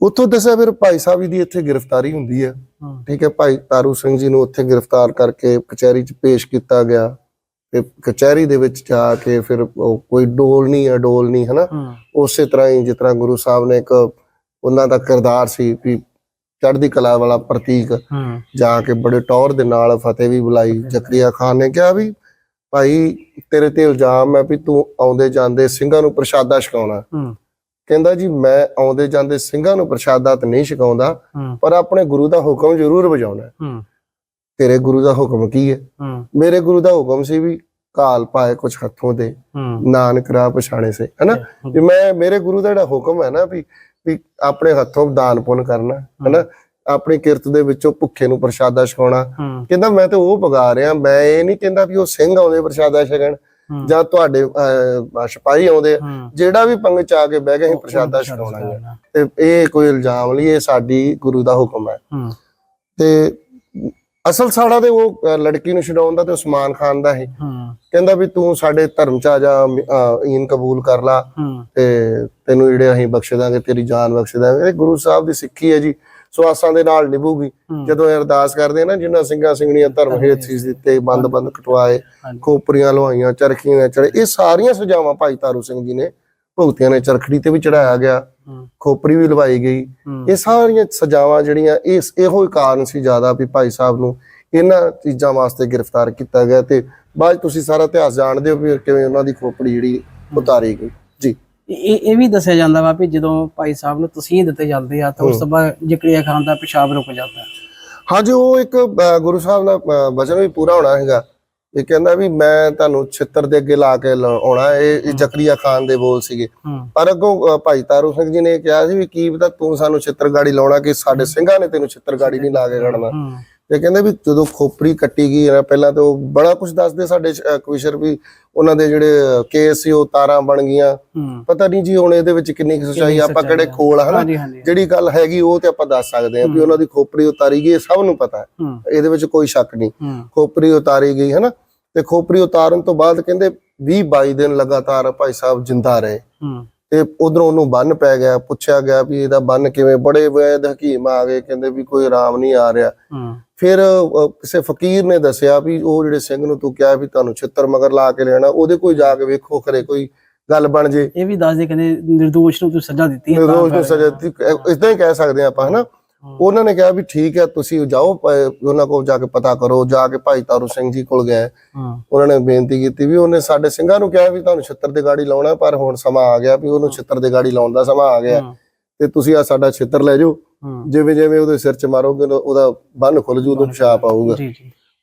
ਉੱਥੋਂ ਦੱਸਿਆ ਫਿਰ ਭਾਈ ਸਾਹਿਬ ਜੀ ਦੀ ਇੱਥੇ ਗ੍ਰਿਫਤਾਰੀ ਹੁੰਦੀ ਹੂੰ। ਠੀਕ ਹੈ ਭਾਈ ਤਾਰੂ ਸਿੰਘ ਜੀ ਨੂੰ ਉੱਥੇ ਗ੍ਰਿਫਤਾਰ ਕਰਕੇ ਕਚਹਿਰੀ 'ਚ ਪੇਸ਼ ਕੀਤਾ ਗਿਆ। ਤੇ ਕਚਹਿਰੀ ਦੇ ਵਿੱਚ ਜਾ ਕੇ ਫਿਰ ਕੋਈ ਡੋਲ ਨਹੀਂ ਅਡੋਲ ਨਹੀਂ ਹਨਾ? ਉਸੇ ਤਰ੍ਹਾਂ ਹੀ ਜਿਸ ਤਰ੍ਹਾਂ ਗੁਰੂ ਸਾਹਿਬ ਨੇ ਇੱਕ ਉਹਨਾਂ ਦਾ ਕਿਰਦਾਰ ਸੀ ਵੀ ਚੜ੍ਹਦੀ ਕਲਾ ਵਾਲਾ ਪ੍ਰਤੀਕ ਜਾ ਕੇ ਬੜੇ ਟੌਰ ਦੇ ਨਾਲ ਫਤਿਹ ਵੀ ਬੁਲਾਈ ਜ਼ਕਰੀਆ ਖਾਨ ਨੇ ਕਿਹਾ ਵੀ ਭਾਈ ਤੇਰੇ ਤੇ ਇਲਜ਼ਾਮ ਹੈ ਵੀ ਤੂੰ ਆਉਂਦੇ ਜਾਂਦੇ ਸਿੰਘਾਂ ਨੂੰ ਪ੍ਰਸ਼ਾਦਾ ਛਕਾਉਣਾ। ਕਹਿੰਦਾ ਜੀ ਮੈਂ ਆਉਂਦੇ ਜਾਂਦੇ ਸਿੰਘਾਂ ਨੂੰ ਪ੍ਰਸ਼ਾਦਾ ਤਾਂ ਨਹੀਂ ਛਕਾਉਂਦਾ ਪਰ ਆਪਣੇ ਗੁਰੂ ਦਾ ਹੁਕਮ ਜ਼ਰੂਰ ਵਜਾਉਣਾ ਤੇਰੇ ਗੁਰੂ ਦਾ ਹੁਕਮ ਕੀ ਹੈ? ਹੂੰ। ਮੇਰੇ ਗੁਰੂ ਦਾ ਹੁਕਮ ਸੀ ਵੀ ਕਾਲ ਪਾਏ ਕੁਛ ਹੱਥੋਂ ਦੇ ਹੂੰ। ਨਾਨਕ ਰਾਹ ਪਛਾਣੇ ਸੇ ਹੈਨਾ? ਵੀ ਮੈਂ ਮੇਰੇ ਗੁਰੂ ਦਾ ਜਿਹੜਾ ਹੁਕਮ ਹੈ ਨਾ ਵੀ ਵੀ ਆਪਣੇ ਹੱਥੋਂ ਦਾਨ ਪੁੰਨ ਕਰਨਾ ਹੈਨਾ? ਆਪਣੀ ਕਿਰਤ ਦੇ ਵਿੱਚੋਂ ਭੁੱਖੇ ਨੂੰ ਪ੍ਰਸ਼ਾਦਾ ਛਕਾਉਣਾ। ਹੂੰ। ਕਹਿੰਦਾ ਮੈਂ ਤੇ ਉਹ ਪਗਾ ਰਿਹਾ ਮੈਂ ਇਹ ਨਹੀਂ ਕਹਿੰਦਾ ਵੀ ਉਹ ਸਿੰਘ ਆਉਂਦੇ ਪ੍ਰਸ਼ਾਦਾ ਛਕਣ ਹੂੰ। ਜਾਂ ਤੁਹਾਡੇ ਸਿਪਾਹੀ ਆਉਂਦੇ ਆ। ਹੂੰ। ਜਿਹੜਾ ਵੀ ਪੰਗ ਚ ਆ ਕੇ ਬਹਿ ਕੇ ਅਸੀਂ ਪ੍ਰਸ਼ਾਦਾ ਛਕਾਉਣਾ ਹੈ ਤੇ ਇਹ ਕੋਈ ਇਲਜ਼ਾਮ ਨਹੀਂ ਇਹ ਸਾਡੀ ਗੁਰੂ ਦਾ ਹੁਕਮ ਹੈ। ਹੂੰ। ਤੇ ਅਸਲ ਸਾੜਾ ਤੇ ਉਹ ਲੜਕੀ ਨੂੰ ਛਡਾਉਣ ਦਾ ਤੇ ਉਸਮਾਨ ਖਾਨ ਦਾ ਹੈ ਹੂੰ। ਕਹਿੰਦਾ ਵੀ ਤੂੰ ਸਾਡੇ ਧਰਮ ਚ ਆ ਜਾ ਈਨ ਕਬੂਲ ਕਰ ਲਾ। ਹੂੰ। ਤੇ ਤੈਨੂੰ ਜਿਹੜੇ ਅਸੀਂ ਬਖਸ਼ ਦਾਂਗੇ ਤੇਰੀ ਜਾਨ ਬਖਸ਼ ਦਾਂਗੇ। ਇਹ ਗੁਰੂ ਸਾਹਿਬ ਦੀ ਸਿੱਖੀ ਹੈ ਜੀ। ਸਵਾਸਾਂ ਦੇ ਨਾਲ ਨਿਭੂਗੀ। ਹੂੰ। ਜਦੋਂ ਇਹ ਅਰਦਾਸ ਕਰਦੇ ਆ ਨਾ ਜਿਨ੍ਹਾਂ ਸਿੰਘਾਂ ਸਿੰਘਣੀਆਂ ਧਰਮ ਹੇਤ ਸੀਸ ਦਿੱਤੇ ਬੰਦ ਬੰਦ ਕਟਵਾਏ ਹਾਂਜੀ। ਖੋਪਰੀਆਂ ਲਵਾਈਆਂ ਚਰਖੀਆਂ ਚੜੇ ਇਹ ਸਾਰੀਆਂ ਸਜ਼ਾਵਾਂ ਭਾਈ ਤਾਰੂ ਸਿੰਘ ਜੀ ਨੇ ਭਗਤੀਆਂ ਨੇ ਚਰਖੜੀ ਤੇ ਵੀ ਚੜਾਇਆ ਗਿਆ ਹੂੰ। ਖੋਪਰੀ ਵੀ ਲਵਾਈ ਗਈ। ਇਹ ਸਾਰੀਆਂ ਸਜ਼ਾਵਾਂ ਜਿਹੜੀਆਂ ਇਸ ਇਹੋ ਹੀ ਕਾਰਨ ਸੀ ਜ਼ਿਆਦਾ ਵੀ ਭਾਈ ਸਾਹਿਬ ਨੂੰ ਇਹਨਾਂ ਚੀਜ਼ਾਂ ਵਾਸਤੇ ਗ੍ਰਿਫਤਾਰ ਕੀਤਾ ਗਿਆ ਤੇ ਬਾਅਦ ਤੁਸੀਂ ਸਾਰਾ ਇਤਿਹਾਸ ਜਾਣਦੇ ਹੋ ਵੀ ਕਿਵੇਂ ਉਹਨਾਂ ਦੀ ਖੋਪੜੀ ਜਿਹੜੀ ਉਤਾਰੀ ਗਈ। ਜੀ। ਇਹ ਇਹ ਵੀ ਦੱਸਿਆ ਜਾਂਦਾ ਵਾ ਵੀ ਜਦੋਂ ਭਾਈ ਸਾਹਿਬ ਨੂੰ ਤਸੀਹ ਦਿੱਤੇ ਜਾਂਦੇ ਆ ਤਾਂ ਉਸ ਤੋਂ ਬਾਅਦ ਜ਼ਿਕਰੀਆ ਖਾਨ ਦਾ ਪਿਸ਼ਾਬ ਰੁਕ ਜਾਂਦਾ। ਹੈ। ਹਾਂਜੀ ਉਹ ਇੱਕ ਗੁਰੂ ਸਾਹਿਬ ਦਾ ਵਚਨ ਵੀ ਪੂਰਾ ਹੋਣਾ ਹੈਗਾ। ਇਹ ਕਹਿੰਦਾ ਵੀ ਮੈਂ ਤੁਹਾਨੂੰ ਛਿੱਤਰ ਦੇ ਅੱਗੇ ਲਾ ਕੇ ਆਉਣਾ ਇਹ ਜ਼ਕਰੀਆ ਖਾਨ ਦੇ ਬੋਲ ਸੀਗੇ। ਪਰ ਅੱਗੋਂ ਭਾਈ ਤਾਰੂ ਸਿੰਘ ਜੀ ਨੇ ਕਿਹਾ ਸੀ ਵੀ ਕੀ ਪਤਾ ਤੂੰ ਸਾਨੂੰ ਛਿੱਤਰ ਗਾੜੀ ਲਾਉਣਾ ਕਿ ਸਾਡੇ ਸਿੰਘਾਂ ਨੇ ਤੈਨੂੰ ਛਿੱਤਰ ਗਾੜੀ ਨਹੀਂ ਲਾ ਕੇ ਖੜਨਾ ਤੇ ਕਹਿੰਦੇ ਵੀ ਜਦੋਂ ਖੋਪਰੀ ਕੱਟੀ ਗਈ ਨਾ ਪਹਿਲਾਂ ਤੇ ਉਹ ਬੜਾ ਕੁਝ ਦੱਸਦੇ ਸਾਡੇ ਕਵੀਸ਼ਰ ਵੀ ਉਹਨਾਂ ਦੇ ਜਿਹੜੇ ਕੇਸ ਸੀ ਉਹ ਤਾਰਾਂ ਬਣ ਗਈਆਂ। ਪਤਾ ਨਹੀਂ ਜੀ ਹੁਣ ਇਹਦੇ ਵਿੱਚ ਕਿੰਨੀ ਸੱਚਾਈ ਆਪਾਂ ਕਿਹੜੇ ਖੋਲ ਹਨਾ? ਜਿਹੜੀ ਗੱਲ ਹੈਗੀ ਉਹ ਤੇ ਆਪਾਂ ਦੱਸ ਸਕਦੇ ਹਾਂ ਵੀ ਉਹਨਾਂ ਦੀ ਖੋਪਰੀ ਉਤਾਰੀ ਗਈ ਇਹ ਸਭ ਨੂੰ ਪਤਾ ਹੈ। ਇਹਦੇ ਵਿੱਚ ਕੋਈ ਸ਼ੱਕ ਨਹੀਂ। ਖੋਪਰੀ ਉਤਾਰੀ ਗਈ ਹੈ ਨਾ ਤੇ ਖੋਪਰੀ ਉਤਾਰਨ ਤੋਂ ਬਾਅਦ ਕਹਿੰਦੇ 20 22 ਦਿਨ ਲਗਾਤਾਰ ਭਾਈ ਸਾਹਿਬ ਜਿੰਦਾ ਰਹੇ। ਤੇ ਉਧਰੋਂ ਉਹਨੂੰ ਬੰਨ ਪੈ ਗਿਆ ਪੁੱਛਿਆ ਗਿਆ ਵੀ ਇਹਦਾ ਬੰਨ ਕਿਵੇਂ ਬੜੇ ਵੈਦ ਹਕੀਮ ਆ ਗਏ ਕਹਿੰਦੇ ਵੀ ਕੋਈ ਆਰਾਮ ਨਹੀਂ ਆ ਰਿਹਾ। ਫਿਰ ਕਿਸੇ ਫਕੀਰ ਨੇ ਦੱਸਿਆ ਵੀ ਉਹ ਜਿਹੜੇ ਸਿੰਘ ਨੂੰ ਤੂੰ ਕਿਹਾ ਵੀ ਤੁਹਾਨੂੰ ਛਿੱਤਰ ਮਗਰ ਲਾ ਕੇ ਲੈਣਾ ਉਹਦੇ ਕੋਈ ਜਾ ਕੇ ਵੇਖੋ ਖਰੇ ਕੋਈ ਗੱਲ ਬਣ ਜੇ। ਇਹ ਵੀ ਦੱਸਦੇ ਕਹਿੰਦੇ ਨਿਰਦੋਸ਼ ਨੂੰ ਤੁਸੀਂ ਸਜ਼ਾ ਦਿੱਤੀ ਹੈ ਤਾਂ ਰੋਜ਼ ਨੂੰ ਸਜ਼ਾ ਦਿੱਤੀ ਇਦਾਂ ਹੀ ਕਹਿ ਸਕਦੇ ਆਪਾਂ ਹਨਾ? ਉਹਨਾਂ ਨੇ ਕਿਹਾ ਵੀ ਠੀਕ ਹੈ ਤੁਸੀਂ ਜਾਓ ਉਹਨਾਂ ਕੋਲ ਜਾ ਕੇ ਪਤਾ ਕਰੋ ਜਾ ਕੇ ਭਾਈ ਤਾਰੂ ਸਿੰਘ ਜੀ ਕੋਲ ਗਏ। ਉਹਨਾਂ ਨੇ ਬੇਨਤੀ ਕੀਤੀ ਵੀ ਉਹਨੇ ਸਾਡੇ ਸਿੰਘਾਂ ਨੂੰ ਕਿਹਾ ਵੀ ਤੁਹਾਨੂੰ ਛਿੱਤਰ ਦੇ ਗਾੜੀ ਲਾਉਣਾ ਪਰ ਹੁਣ ਸਮਾਂ ਆ ਗਿਆ ਵੀ ਉਹਨੂੰ ਛਿੱਤਰ ਦੇ ਗਾੜੀ ਲਾਉਣ ਦਾ ਸਮਾਂ ਆ ਗਿਆ। ਤੇ ਤੁਸੀਂ ਆ ਸਾਡਾ ਛਿੱਤਰ ਲੈ ਜਾਓ। ਜਿਵੇਂ ਜਿਵੇਂ ਉਹਦੇ ਸਿਰ 'ਚ ਮਾਰੋਗੇ ਉਹਦਾ ਬੰਨ ਖੁੱਲ ਜੂ ਉਹਨੂੰ ਪਿਸ਼ਾਬ ਆਊਗਾ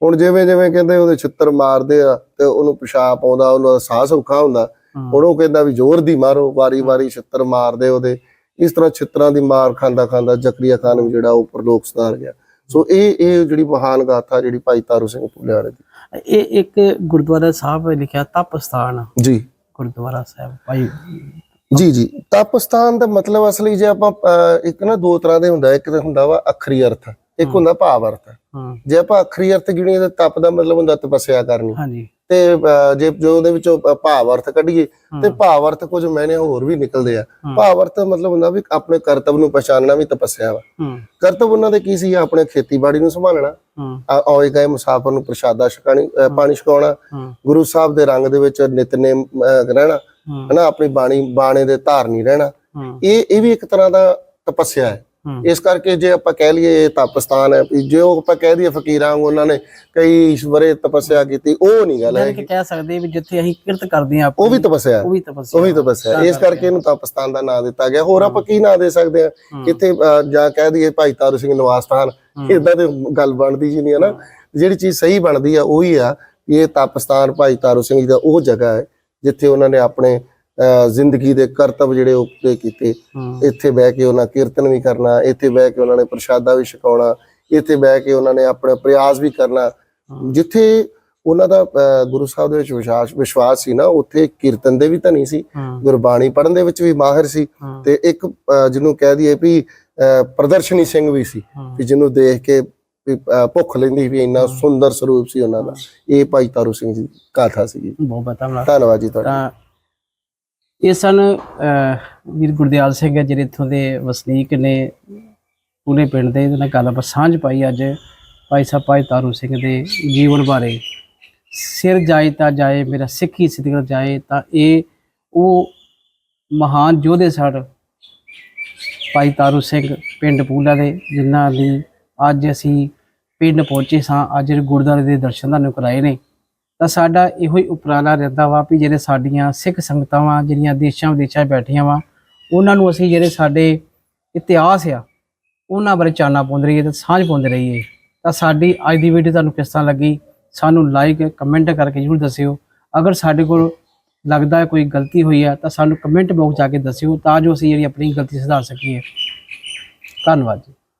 ਹੁਣ ਜਿਵੇਂ ਜਿਵੇਂ ਕਹਿੰਦੇ ਉਹਦੇ ਛਿੱਤਰ ਮਾਰਦੇ ਆ ਤੇ ਉਹਨੂੰ ਪਿਸ਼ਾਬ ਆਉਂਦਾ ਉਹਨੂੰ ਸਾਹ ਔਖਾ ਹੁੰਦਾ। ਹੁਣ ਉਹ ਕਹਿੰਦਾ ਵੀ ਜ਼ੋਰ ਦੀ ਮਾਰੋ ਵਾਰੀ-ਵਾਰੀ ਛਿੱਤਰ ਮਾਰਦੇ ਉਹਦੇ। ਇਸ ਤਰ੍ਹਾਂ ਛਿੱਤਰਾਂ ਦੀ ਮਾਰ ਖਾਂਦਾ ਖਾਂਦਾ ਜ਼ਕਰੀਆ ਖਾਨ ਵੀ ਜਿਹੜਾ ਉਹ ਪਰਲੋਕ ਸਤਾਰ ਗਿਆ। ਸੋ ਇਹ ਇਹ ਜਿਹੜੀ ਮਹਾਨ ਗਾਥਾ ਜਿਹੜੀ ਭਾਈ ਤਾਰੂ ਸਿੰਘ ਪੁਲਿਆੜੇ ਦੀ। ਇਹ ਇੱਕ ਗੁਰਦੁਆਰਾ ਸਾਹਿਬ ਲਿਖਿਆ ਤਪ ਸਥਾਨ। ਜੀ। ਗੁਰਦੁਆਰਾ ਸਾਹਿਬ ਭਾਈ ਜੀ ਜੀ। ਤਪਸਥਾਨ ਦਾ ਮਤਲਬ ਅਸਲੀ ਜੇ ਆਪਾਂ ਇੱਕ ਨਾ ਦੋ ਤਰ੍ਹਾਂ ਦੇ ਹੁੰਦਾ ਇੱਕ ਤਾਂ ਹੁੰਦਾ ਵਾ ਅਖਰੀ ਅਰਥ ਇੱਕ ਹੁੰਦਾ ਭਾਵ ਅਰਥ। ਜੇ ਆਪਾਂ ਅਖਰੀ ਅਰਥ ਗਿਣੀਏ ਤਾਂ ਤਪ ਦਾ ਮਤਲਬ ਹੁੰਦਾ ਤਪੱਸਿਆ ਕਰਨੀ। ਹਾਂਜੀ। ਤੇ ਜੇ ਜੋ ਉਹਦੇ ਵਿੱਚੋਂ ਭਾਵ ਅਰਥ ਕੱਢੀਏ ਤੇ ਭਾਵ ਅਰਥ ਕੁਝ ਮੈਨੇ ਹੋਰ ਵੀ ਨਿਕਲਦੇ ਆ। ਭਾਵ ਅਰਥ ਮਤਲਬ ਹੁੰਦਾ ਵੀ ਆਪਣੇ ਕਰਤੱਵ ਨੂੰ ਪਛਾਣਨਾ ਵੀ ਤਪੱਸਿਆ ਵਾ। ਕਰਤੱਵ ਉਹਨਾਂ ਦੇ ਕੀ ਸੀ? ਆਪਣੇ ਖੇਤੀਬਾੜੀ ਨੂੰ ਸੰਭਾਲਣਾ। ਆਏ ਗਏ ਮੁਸਾਫਰ ਨੂੰ ਪ੍ਰਸ਼ਾਦਾ ਛਕਾਣੀ ਪਾਣੀ ਛਕਾਉਣਾ। ਗੁਰੂ ਸਾਹਿਬ ਦੇ ਰੰਗ ਦੇ ਵਿੱਚ ਨਿਤਨੇਮ ਰਹਿਣਾ। ਹਨਾ ਆਪਣੀ ਬਾਣੀ ਬਾਣੇ ਦੇ ਧਾਰਨੀ ਰਹਿਣਾ। ਇਹ ਇਹ ਵੀ ਇੱਕ ਤਰ੍ਹਾਂ ਦਾ ਤਪੱਸਿਆ ਹੂੰ। ਇਸ ਕਰਕੇ ਜੇ ਆਪਾਂ ਕਹਿ ਲਈਏ ਇਹ ਤਪਸਥਾਨ ਹੈ ਵੀ ਜੇ ਉਹ ਆਪਾਂ ਕਹਿ ਦਈਏ ਫਕੀਰਾਂ ਵਾਂਗੂ ਉਹਨਾਂ ਨੇ ਕਈ ਈਸ਼ਵਰੇ ਤਪੱਸਿਆ ਕੀਤੀ ਉਹ ਨਹੀਂ ਗੱਲ ਹੈ ਕਿ ਕਹਿ ਸਕਦੇ ਵੀ ਜਿੱਥੇ ਅਸੀਂ ਕਿਰਤ ਕਰਦੇ ਹਾਂ ਉਹ ਵੀ ਤਪੱਸਿਆ ਉਹ ਵੀ ਤਪੱਸਿਆ ਉਹ ਵੀ ਤਪੱਸਿਆ ਹੈ। ਇਸ ਕਰਕੇ ਇਹਨੂੰ ਤਪਸਥਾਨ ਦਾ ਨਾਮ ਦਿੱਤਾ ਗਿਆ। ਹੋਰ ਆਪਾਂ ਕੀ ਨਾਮ ਦੇ ਸਕਦੇ ਆ। ਕਿਤੇ ਜਾਂ ਕਹਿ ਦਈਏ ਭਾਈ ਤਾਰੂ ਸਿੰਘ ਨਿਵਾਸ ਸਥਾਨ ਇਦਾਂ ਦੇ ਗੱਲ ਬਣਦੀ ਜੀ ਨਹੀਂ ਹੈ ਨਾ। ਜਿਹੜੀ ਚੀਜ਼ ਸਹੀ ਬਣਦੀ ਆ ਉਹੀ ਆ ਇਹ ਤਪਸਥਾਨ ਭਾਈ ਤਾਰੂ ਸਿੰਘ ਦਾ ਉਹ ਜਗ੍ਹਾ ਹੈ ਜਿੱਥੇ ਉਹਨਾਂ ਨੇ ਆਪਣੇ ਜ਼ਿੰਦਗੀ ਦੇ ਕਰਤੱਵ ਜਿਹੜੇ ਉਹ ਪੂਰੇ ਕੀਤੇ। ਇੱਥੇ ਬਹਿ ਕੇ ਉਹਨਾਂ ਕੀਰਤਨ ਵੀ ਕਰਨਾ ਇੱਥੇ ਬਹਿ ਕੇ ਉਹਨਾਂ ਨੇ ਪ੍ਰਸ਼ਾਦਾ ਵੀ ਛਕਾਉਣਾ ਇੱਥੇ ਬਹਿ ਕੇ ਉਹਨਾਂ ਨੇ ਆਪਣੇ ਪ੍ਰਯਾਸ ਵੀ ਕਰਨਾ। ਜਿੱਥੇ ਉਹਨਾਂ ਦਾ ਗੁਰੂ ਸਾਹਿਬ ਦੇ ਵਿੱਚ ਵਿਸ਼ਵਾਸ ਵਿਸ਼ਵਾਸ ਸੀ ਨਾ ਉੱਥੇ ਕੀਰਤਨ ਦੇ ਵੀ ਧਨੀ ਸੀ ਗੁਰਬਾਣੀ ਪੜ੍ਹਨ ਦੇ ਵਿੱਚ ਵੀ ਮਾਹਿਰ ਸੀ ਤੇ ਇੱਕ ਜਿਹਨੂੰ ਕਹਿ ਦਈਏ ਵੀ ਪ੍ਰਦਰਸ਼ਨੀ ਸਿੰਘ ਵੀ ਸੀ ਵੀ ਜਿਹਨੂੰ ਦੇਖ ਕੇ ਭੁੱਖ ਲੈਂਦੀ ਵੀ ਇੰਨਾ ਸੁੰਦਰ ਸਰੂਪ ਸੀ ਉਹਨਾਂ ਦਾ। ਇਹ ਭਾਈ ਤਾਰੂ ਸਿੰਘ ਜੀ ਗਾਥਾ ਸੀ ਬਹੁਤ ਬਤਾ ਧੰਨਵਾਦ ਜੀ ਤੁਹਾਡਾ। ਇਹ ਸਨ ਵੀਰ ਗੁਰਦਿਆਲ ਸਿੰਘ ਹੈ ਜਿਹੜੇ ਇੱਥੋਂ ਦੇ ਵਸਨੀਕ ਨੇ। ਪੂਰੇ ਪਿੰਡ ਦੇ ਇਹਨਾਂ ਨਾਲ ਗੱਲ ਆਪਾਂ ਸਾਂਝ ਪਾਈ ਅੱਜ ਭਾਈ ਸਾਹਿਬ ਭਾਈ ਤਾਰੂ ਸਿੰਘ ਦੇ ਜੀਵਨ ਬਾਰੇ। ਸਿਰ ਜਾਏ ਤਾਂ ਜਾਏ, ਮੇਰਾ ਸਿੱਖੀ ਸਿਦਗਰ ਜਾਏ, ਤਾਂ ਇਹ ਉਹ ਮਹਾਨ ਯੋਧੇ ਸਨ ਭਾਈ ਤਾਰੂ ਸਿੰਘ ਪਿੰਡ ਪੂਲਾ ਦੇ, ਜਿਨ੍ਹਾਂ ਦੀ ਅੱਜ ਅਸੀਂ ਪਿੰਡ ਪਹੁੰਚੇ ਸਾਂ। ਅੱਜ ਗੁਰਦੁਆਰੇ ਦੇ ਦਰਸ਼ਨ ਤੁਹਾਨੂੰ ਕਰਾਏ ਨੇ। ਤਾਂ ਸਾਡਾ ਇਹੋ ਹੀ ਉਪਰਾਲਾ ਰਹਿੰਦਾ ਵਾ ਵੀ ਜਿਹੜੇ ਸਾਡੀਆਂ ਸਿੱਖ ਸੰਗਤਾਂ ਵਾ ਜਿਹੜੀਆਂ ਦੇਸ਼ਾਂ ਵਿਦੇਸ਼ਾਂ ਬੈਠੀਆਂ ਵਾ, ਉਹਨਾਂ ਨੂੰ ਅਸੀਂ ਜਿਹੜੇ ਸਾਡੇ ਇਤਿਹਾਸ ਆ, ਉਹਨਾਂ ਬਾਰੇ ਚਾਨਣਾ ਪਾਉਂਦੇ ਰਹੀਏ ਤੇ ਸਾਂਝ ਪਾਉਂਦੇ ਰਹੀਏ। ਤਾਂ ਸਾਡੀ ਅੱਜ ਦੀ ਵੀਡੀਓ ਤੁਹਾਨੂੰ ਕਿਸ ਤਰ੍ਹਾਂ ਲੱਗੀ, ਸਾਨੂੰ ਲਾਈਕ ਕਮੈਂਟ ਕਰਕੇ ਜ਼ਰੂਰ ਦੱਸਿਓ। ਅਗਰ ਸਾਡੇ ਕੋਲ ਲੱਗਦਾ ਹੈ ਕੋਈ ਗਲਤੀ ਹੋਈ ਹੈ ਤਾਂ ਸਾਨੂੰ ਕਮੈਂਟ ਬਾਕਸ ਜਾ ਕੇ ਦੱਸਿਓ, ਤਾਂ ਜੋ ਅਸੀਂ ਜਿਹੜੀ ਆਪਣੀ ਗਲਤੀ ਸੁਧਾਰ ਸਕੀਏ। ਧੰਨਵਾਦ ਜੀ।